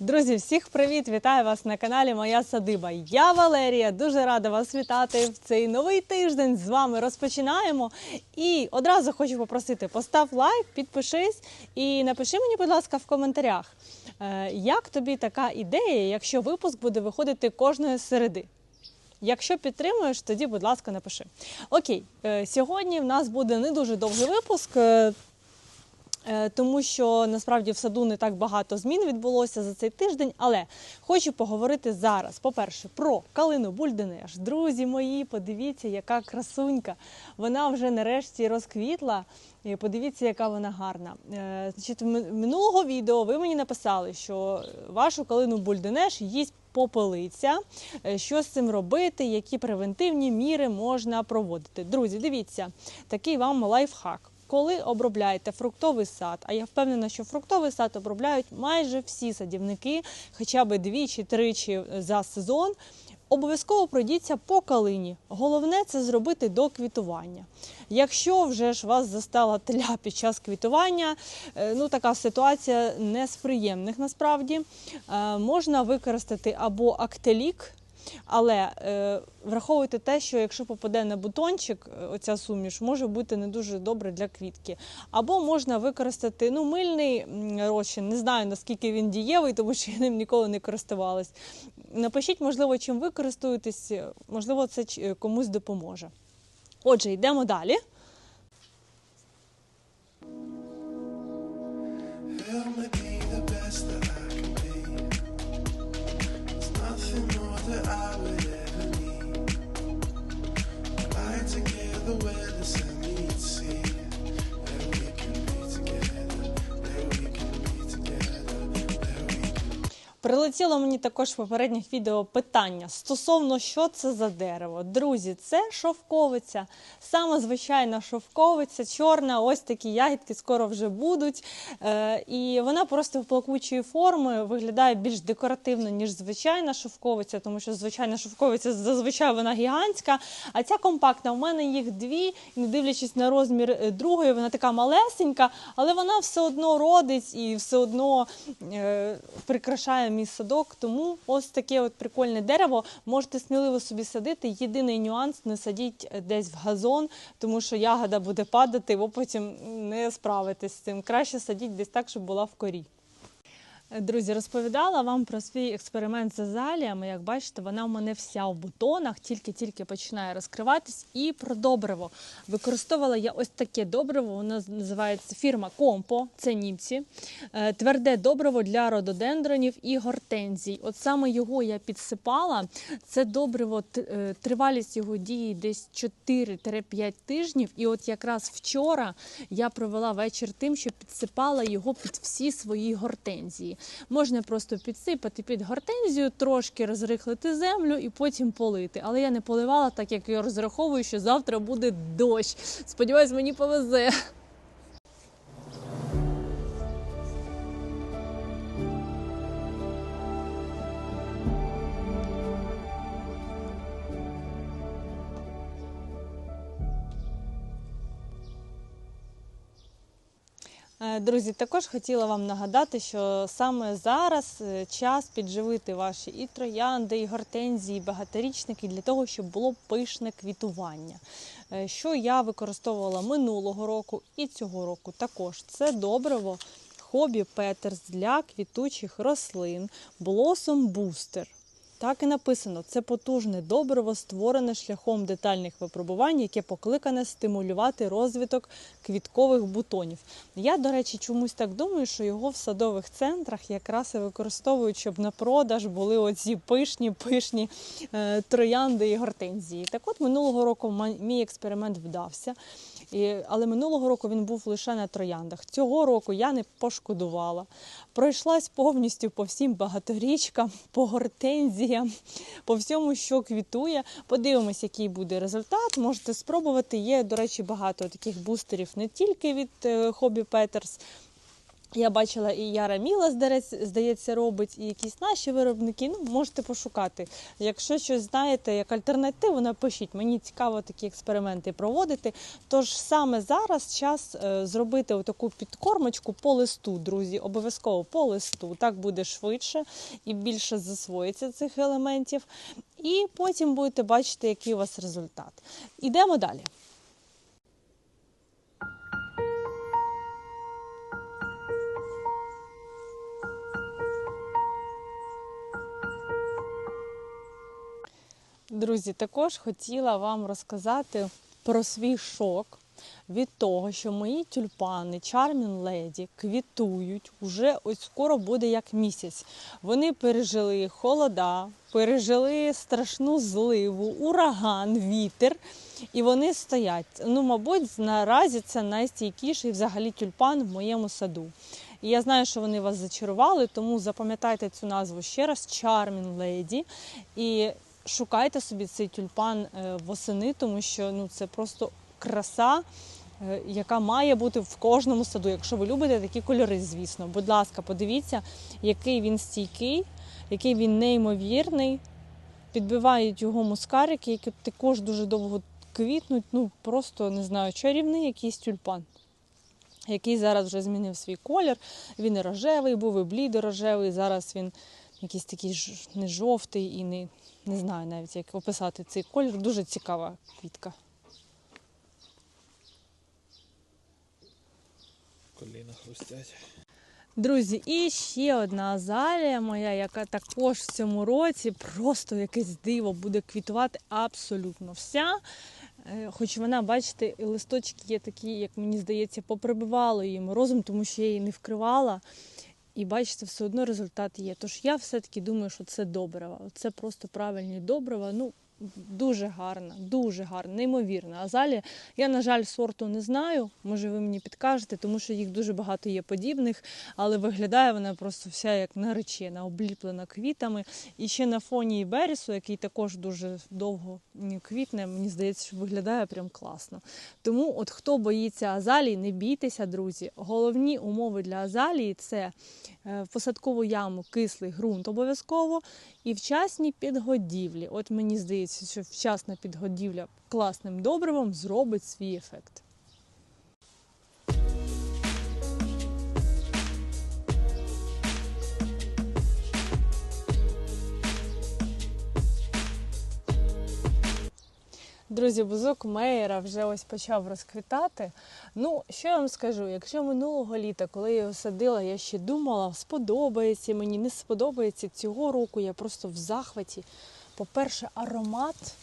Друзі, всіх привіт! Вітаю вас на каналі Моя Садиба. Я Валерія. Дуже рада вас вітати в цей новий тиждень. З вами розпочинаємо. І одразу хочу попросити: постав лайк, підпишись і напиши мені, будь ласка, в коментарях, е, як тобі така ідея, якщо випуск буде виходити кожної середи. Якщо підтримуєш, тоді, будь ласка, напиши. Окей, е, сьогодні в нас буде не дуже довгий випуск. Е, Е, Тому що насправді в саду не так багато змін відбулося за цей тиждень, але хочу поговорити зараз. По-перше, про калину Бульденеш. Друзі мої, подивіться, яка красунька. Вона вже нарешті розквітла. І Подивіться, яка вона гарна. Е, Значить, минулого відео ви мені написали, що вашу калину Бульденеш їсть попелиця. Е, Що з цим робити, які превентивні міри можна проводити. Друзі, дивіться, такий вам лайфхак. Коли обробляєте фруктовий сад, а я впевнена, що фруктовий сад обробляють майже всі садівники, хоча б двічі-тричі за сезон. Обов'язково пройдіться по калині. Головне це зробити до квітування. Якщо вже ж вас застала тля під час квітування, е, ну така ситуація не з приємних насправді. Е, Можна використати або актелік, але е, враховуйте те, що якщо попаде на бутончик, е, оця суміш може бути не дуже добре для квітки. Або можна використати ну, мильний розчин. Не знаю наскільки він дієвий, тому що я ним ніколи не користувалась. Напишіть, можливо, чим ви користуєтесь, е, можливо, це комусь допоможе. Отже, йдемо далі. Help the eye. Прилетіло мені також в попередніх відео питання стосовно що це за дерево. Друзі, це шовковиця. Саме звичайна шовковиця, чорна, ось такі ягідки скоро вже будуть. Е, і вона просто в плакучої форми виглядає більш декоративно, ніж звичайна шовковиця, тому що звичайна шовковиця зазвичай вона гігантська. А ця компактна, у мене їх дві, і не дивлячись на розмір е, другої, вона така малесенька, але вона все одно родить і все одно е, прикрашає мій садок. Тому ось таке от прикольне дерево. Можете сміливо собі садити. Єдиний нюанс не садіть десь в газон, тому що ягода буде падати, ви потім не справитесь з цим. Краще садіть десь так, щоб була в корі. Друзі, розповідала вам про свій експеримент з азаліями. Як бачите, вона в мене вся в бутонах, тільки-тільки починає розкриватись. І про добриво. Використовувала я ось таке добриво. Воно називається фірма Компо, це німці. Е, Тверде добриво для рододендронів і гортензій. От саме його я підсипала. Це добриво, е, тривалість його дії десь 4-5 тижнів. І от якраз вчора я провела вечір тим, що підсипала його під всі свої гортензії. Можна просто підсипати під гортензію, трошки розрихлити землю і потім полити. Але я не поливала, так як я розраховую, що завтра буде дощ. Сподіваюсь, мені повезе. Друзі, також хотіла вам нагадати, що саме зараз е, час підживити ваші і троянди, і гортензії, і багаторічники для того, щоб було пишне квітування. Е, Що я використовувала минулого року і цього року також це добриво хобі Петерс для квітучих рослин Blossom Booster. Так і написано: це потужне добриво, створене шляхом детальних випробувань, яке покликане стимулювати розвиток квіткових бутонів. Я, до речі, чомусь так думаю, що його в садових центрах якраз і використовують, щоб на продаж були оці пишні, пишні е, троянди і гортензії. Так от минулого року мій експеримент вдався. І, але минулого року він був лише на трояндах. Цього року я не пошкодувала. Пройшлась повністю по всім багаторічкам, по гортензіям, по всьому, що квітує. Подивимось, який буде результат. Можете спробувати. Є, до речі, багато таких бустерів не тільки від е, Хобі Петерс. Я бачила і Яра Міла, здається, робить, і якісь наші виробники. Ну, можете пошукати. Якщо щось знаєте, як альтернативу, напишіть. Мені цікаво такі експерименти проводити. Тож саме зараз час е, зробити таку підкормочку по листу, друзі. Обов'язково по листу. Так буде швидше і більше засвоїться цих елементів. І потім будете бачити, який у вас результат. Ідемо далі. Друзі, також хотіла вам розказати про свій шок від того, що мої тюльпани Charming Lady квітують уже ось скоро буде як місяць. Вони пережили холода, пережили страшну зливу, ураган, вітер, і вони стоять. Ну, мабуть, наразі це найстійкіший взагалі тюльпан в моєму саду. І я знаю, що вони вас зачарували, тому запам'ятайте цю назву ще раз Charming Lady. І шукайте собі цей тюльпан е, восени, тому що ну, це просто краса, е, яка має бути в кожному саду. Якщо ви любите такі кольори, звісно. Будь ласка, подивіться, який він стійкий, який він неймовірний. Підбивають його мускарики, які також дуже довго квітнуть. Ну, просто не знаю, чарівний якийсь тюльпан. Який зараз вже змінив свій колір. Він і рожевий був, і блідо-рожевий. Зараз він якийсь такий ж- не жовтий і не, не знаю навіть, як описати цей колір. Дуже цікава квітка. Коліна хрустять. Друзі, і ще одна азалія моя, яка також в цьому році просто якесь диво буде квітувати абсолютно вся. Е, Хоч вона, бачите, листочки є такі, як мені здається, поприбивало її морозом, тому що я її не вкривала. І бачите, все одно результат є. Тож я все-таки думаю, що це добрива. Це просто правильні добрива. Ну, дуже гарна, дуже гарна, неймовірна. Азалія. Я, на жаль, сорту не знаю. Може, ви мені підкажете, тому що їх дуже багато є подібних, але виглядає вона просто вся як наречена, обліплена квітами. І ще на фоні Іберісу, який також дуже довго квітне, мені здається, що виглядає прям класно. Тому, от хто боїться азалії, не бійтеся, друзі. Головні умови для азалії це е, в посадкову яму кислий ґрунт обов'язково і вчасні підгодівлі. От мені здається, що вчасна підгодівля класним добривом зробить свій ефект. Друзі, бузок Мейера вже ось почав розквітати. Ну, що я вам скажу? Якщо минулого літа, коли я його садила, я ще думала, сподобається мені, не сподобається цього року, я просто в захваті. По-перше, аромат.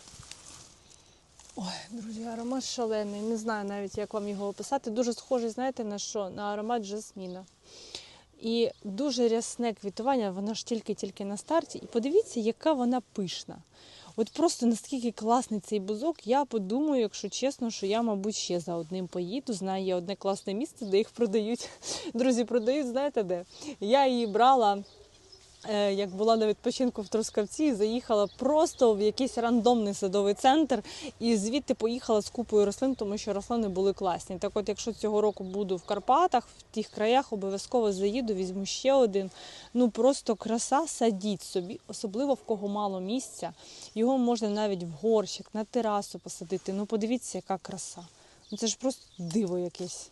Ой, друзі, аромат шалений. Не знаю навіть, як вам його описати. Дуже схожий, знаєте, на що? На аромат жасміна. І дуже рясне квітування, воно ж тільки-тільки на старті. І подивіться, яка вона пишна. От просто наскільки класний цей бузок, я подумаю, якщо чесно, що я, мабуть, ще за одним поїду. Знаю, є одне класне місце, де їх продають. Друзі, продають, знаєте де? Я її брала. Е, Як була на відпочинку в Трускавці, заїхала просто в якийсь рандомний садовий центр і звідти поїхала з купою рослин, тому що рослини були класні. Так от, якщо цього року буду в Карпатах, в тих краях, обов'язково заїду, візьму ще один. Ну просто краса, садіть собі, особливо в кого мало місця. Його можна навіть в горщик, на терасу посадити. Ну подивіться, яка краса. Ну це ж просто диво якесь.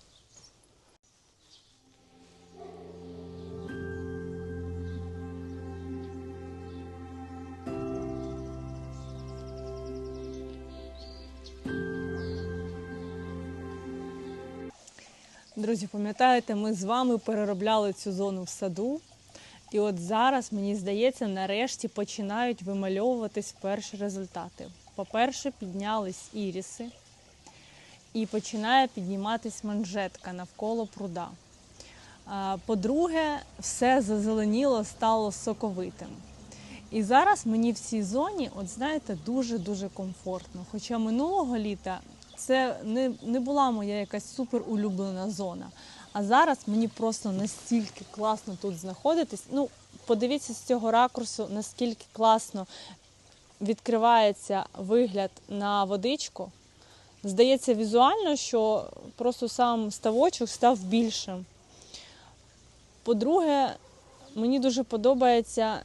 Друзі, пам'ятаєте, ми з вами переробляли цю зону в саду. І от зараз, мені здається, нарешті починають вимальовуватись перші результати. По-перше, піднялись іріси, і починає підніматись манжетка навколо пруда. По-друге, все зазеленіло, стало соковитим. І зараз мені в цій зоні, от знаєте, дуже-дуже комфортно. Хоча минулого літа це не, не була моя якась супер улюблена зона. А зараз мені просто настільки класно тут знаходитись. Ну, подивіться з цього ракурсу, наскільки класно відкривається вигляд на водичку. Здається візуально, що просто сам ставочок став більшим. По-друге, мені дуже подобається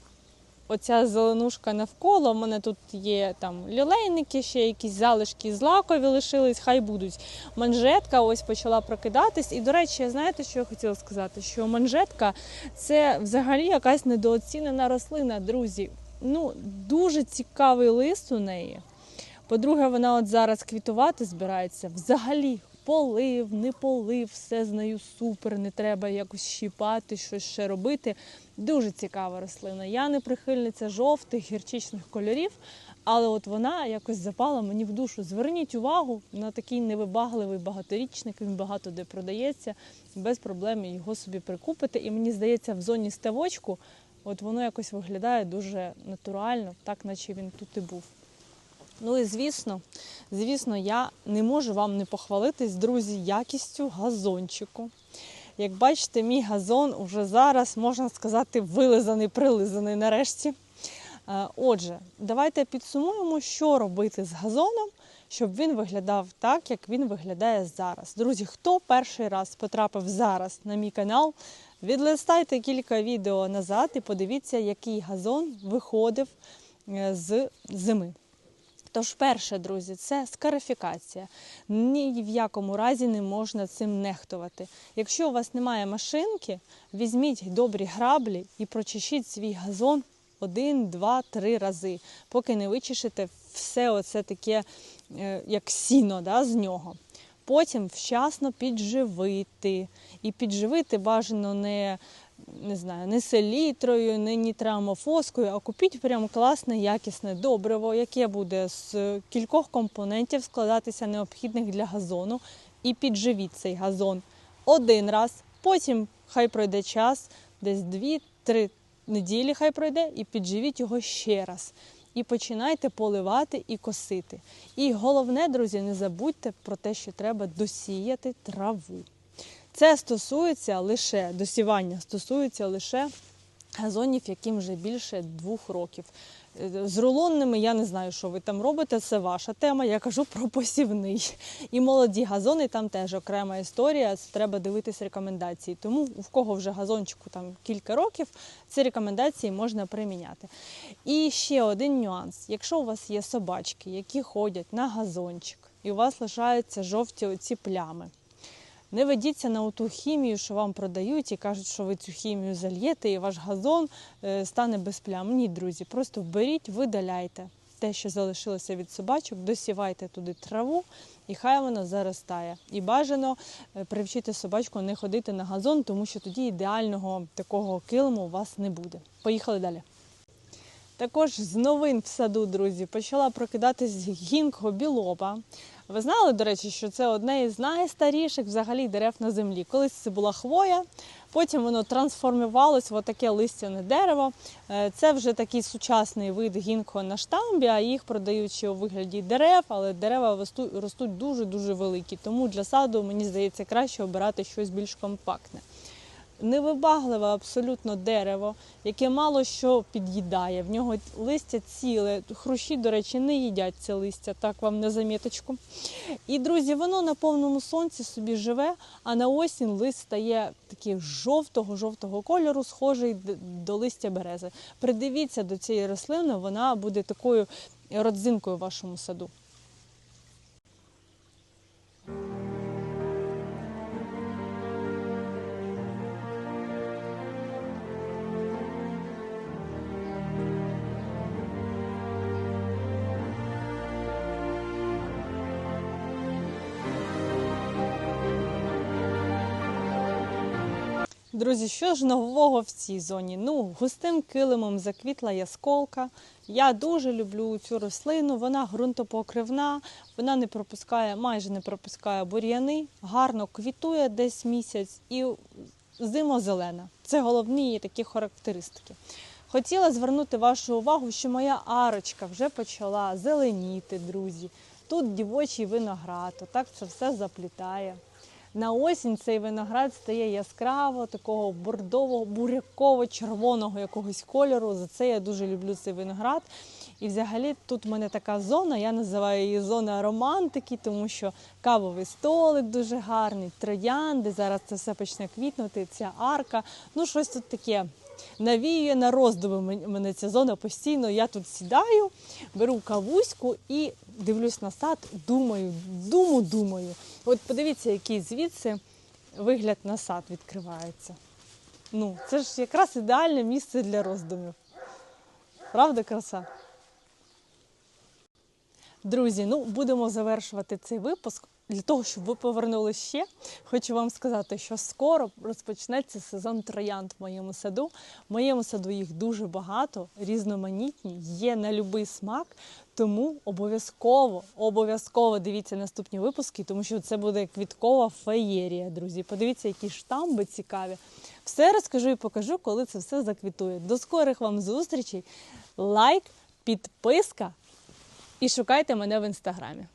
оця зеленушка навколо. У мене тут є там лілейники, ще якісь залишки злакові лишились, хай будуть. Манжетка ось почала прокидатись. І, до речі, знаєте, що я хотіла сказати? Що манжетка це взагалі якась недооцінена рослина, друзі. Ну, дуже цікавий лист у неї. По-друге, вона от зараз квітувати збирається. Взагалі, полив, не полив, все з супер, не треба якось щіпати, щось ще робити. Дуже цікава рослина. Я не прихильниця жовтих гірчичних кольорів, але от вона якось запала мені в душу. Зверніть увагу на такий невибагливий багаторічник, він багато де продається, без проблем його собі прикупити. І мені здається, в зоні ставочку от воно якось виглядає дуже натурально, так наче він тут і був. Ну і звісно, звісно, я не можу вам не похвалитись, друзі, якістю газончику. Як бачите, мій газон уже зараз, можна сказати, вилизаний, прилизаний нарешті. Е, Отже, давайте підсумуємо, що робити з газоном, щоб він виглядав так, як він виглядає зараз. Друзі, хто перший раз потрапив зараз на мій канал, відлистайте кілька відео назад і подивіться, який газон виходив е, з зими. Тож, перше, друзі, це скарифікація. Ні в якому разі не можна цим нехтувати. Якщо у вас немає машинки, візьміть добрі граблі і прочешіть свій газон один, два, три рази, поки не вичешете все оце таке, е, як сіно да, з нього. Потім вчасно підживити. І підживити бажано не, не знаю, не селітрою, не нітрамофоскою, а купіть прям класне, якісне добриво, яке буде з кількох компонентів складатися необхідних для газону. І підживіть цей газон один раз. Потім хай пройде час, десь 2-3 неділі хай пройде, і підживіть його ще раз. І починайте поливати і косити. І головне, друзі, не забудьте про те, що треба досіяти траву. Це стосується лише досівання, стосується лише газонів, яким вже більше двох років. З рулонними я не знаю, що ви там робите, це ваша тема. Я кажу про посівний. І молоді газони там теж окрема історія. Це треба дивитись рекомендації. Тому у кого вже газончику там кілька років, ці рекомендації можна приміняти. І ще один нюанс: якщо у вас є собачки, які ходять на газончик, і у вас лишаються жовті оці плями. Не ведіться на ту хімію, що вам продають і кажуть, що ви цю хімію зальєте, і ваш газон е, стане без плям. Ні, друзі, просто беріть, видаляйте те, що залишилося від собачок, досівайте туди траву, і хай вона заростає. І бажано е, привчити собачку не ходити на газон, тому що тоді ідеального такого килиму у вас не буде. Поїхали далі. Також з новин в саду, друзі, почала прокидатись гінко білоба. Ви знали, до речі, що це одне із найстаріших взагалі дерев на землі. Колись це була хвоя, потім воно трансформувалось в таке листяне дерево. Е, Це вже такий сучасний вид гінко на штамбі, а їх продають ще у вигляді дерев, але дерева ростуть дуже-дуже великі. Тому для саду, мені здається, краще обирати щось більш компактне невибагливе абсолютно дерево, яке мало що під'їдає. В нього листя ціле. Хрущі, до речі, не їдять це листя, так вам на заміточку. І, друзі, воно на повному сонці собі живе, а на осінь лист стає такий жовтого-жовтого кольору, схожий до листя берези. Придивіться до цієї рослини, вона буде такою родзинкою в вашому саду. Друзі, що ж нового в цій зоні? Ну, густим килимом заквітла ясколка. Я дуже люблю цю рослину. Вона ґрунтопокривна, вона не пропускає, майже не пропускає бур'яни, гарно квітує десь місяць і зимозелена. Це головні її такі характеристики. Хотіла звернути вашу увагу, що моя арочка вже почала зеленіти, друзі. Тут дівочий виноград, отак це все заплітає. На осінь цей виноград стає яскраво, такого бордового, буряково-червоного якогось кольору. За це я дуже люблю цей виноград. І взагалі тут в мене така зона, я називаю її зона романтики, тому що кавовий столик дуже гарний, троянди. Зараз це все почне квітнути, ця арка. Ну, щось тут таке навіює на роздуми мен- мене ця зона постійно. Я тут сідаю, беру кавуську і дивлюсь на сад, думаю, думу, думаю. От подивіться, який звідси вигляд на сад відкривається. Ну, це ж якраз ідеальне місце для роздумів. Правда, краса? Друзі, ну будемо завершувати цей випуск. Для того, щоб ви повернули ще, хочу вам сказати, що скоро розпочнеться сезон троянд в моєму саду. В моєму саду їх дуже багато, різноманітні, є на будь-який смак. Тому обов'язково, обов'язково дивіться наступні випуски, тому що це буде квіткова феєрія, друзі. Подивіться, які штамби цікаві. Все розкажу і покажу, коли це все заквітує. До скорих вам зустрічей. Лайк, підписка і шукайте мене в інстаграмі.